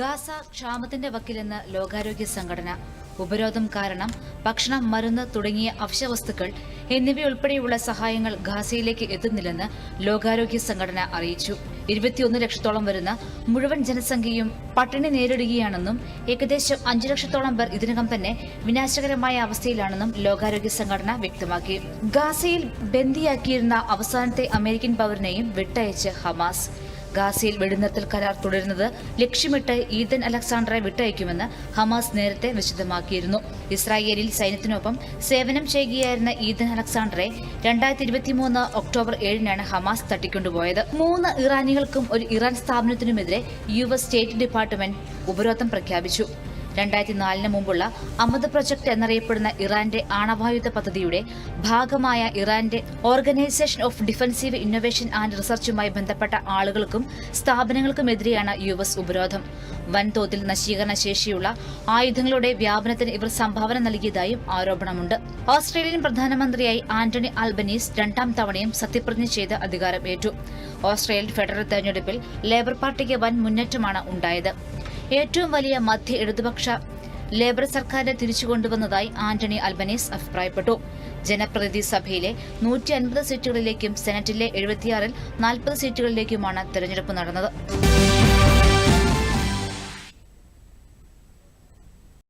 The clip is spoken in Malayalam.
ഗാസ ക്ഷാമത്തിന്റെ വക്കിലെന്ന് ലോകാരോഗ്യ സംഘടന. ഉപരോധം കാരണം ഭക്ഷണം മരുന്ന് തുടങ്ങിയ അവശ്യവസ്തുക്കൾ എന്നിവയുൾപ്പെടെയുള്ള സഹായങ്ങൾ ഗാസയിലേക്ക് എത്തുന്നില്ലെന്ന് ലോകാരോഗ്യ സംഘടന അറിയിച്ചു. ഇരുപത്തിയൊന്ന് ലക്ഷത്തോളം വരുന്ന മുഴുവൻ ജനസംഖ്യയും പട്ടിണി നേരിടുകയാണെന്നും ഏകദേശം അഞ്ചു ലക്ഷത്തോളം പേർ ഇതിനകം തന്നെ വിനാശകരമായ അവസ്ഥയിലാണെന്നും ലോകാരോഗ്യ സംഘടന വ്യക്തമാക്കി. ഗാസയിൽ ബന്ദിയാക്കിയിരുന്ന അവസാനത്തെ അമേരിക്കൻ പൗരനെയും വിട്ടയച്ച് ഹമാസ്. ഗാസയിൽ വെടിനിർത്തൽ കരാർ തുടരുന്നത് ലക്ഷ്യമിട്ട് ഈദൻ അലക്സാണ്ടറെ വിട്ടയക്കുമെന്ന് ഹമാസ് നേരത്തെ വിശദമാക്കിയിരുന്നു. ഇസ്രായേലിൽ സൈന്യത്തിനൊപ്പം സേവനം ചെയ്യുകയായിരുന്ന ഈദൻ അലക്സാണ്ടറെ രണ്ടായിരത്തി ഇരുപത്തിമൂന്ന് ഒക്ടോബർ ഏഴിനാണ് ഹമാസ് തട്ടിക്കൊണ്ടുപോയത്. മൂന്ന് ഇറാനികൾക്കും ഒരു ഇറാൻ സ്ഥാപനത്തിനുമെതിരെ യു എസ് സ്റ്റേറ്റ് ഡിപ്പാർട്ട്മെന്റ് ഉപരോധം പ്രഖ്യാപിച്ചു. രണ്ടായിരത്തി നാലിന് മുമ്പുള്ള അമത് പ്രൊജക്ട് എന്നറിയപ്പെടുന്ന ഇറാന്റെ ആണവായുധ പദ്ധതിയുടെ ഭാഗമായ ഇറാന്റെ organisation of defensive innovation and റിസർച്ചുമായി ബന്ധപ്പെട്ട ആളുകൾക്കും സ്ഥാപനങ്ങൾക്കുമെതിരെയാണ് യു എസ് ഉപരോധം. വൻതോതിൽ നശീകരണ ശേഷിയുള്ള ആയുധങ്ങളുടെ വ്യാപനത്തിന് ഇവർ സംഭാവന നൽകിയതായും ആരോപണമുണ്ട്. ഓസ്ട്രേലിയൻ പ്രധാനമന്ത്രിയായി ആന്റണി ആൽബനീസ് രണ്ടാം തവണയും സത്യപ്രതിജ്ഞ ചെയ്ത് അധികാരമേറ്റു. ഓസ്ട്രേലിയൻ ഫെഡറൽ തെരഞ്ഞെടുപ്പിൽ ലേബർ പാർട്ടിക്ക് വൻ മുന്നേറ്റമാണ് ഉണ്ടായത്. ഏറ്റവും വലിയ മധ്യ ഇടതുപക്ഷ ലേബർ സർക്കാരിനെ തിരിച്ചുകൊണ്ടുവന്നതായി ആന്റണി അൽബനീസ് അഭിപ്രായപ്പെട്ടു. ജനപ്രതിനിധി സഭയിലെ നൂറ്റി അൻപത് സീറ്റുകളിലേക്കും സെനറ്റിലെ എഴുപത്തിയാറിൽ നാൽപ്പത് സീറ്റുകളിലേക്കുമാണ് തെരഞ്ഞെടുപ്പ് നടന്നത്.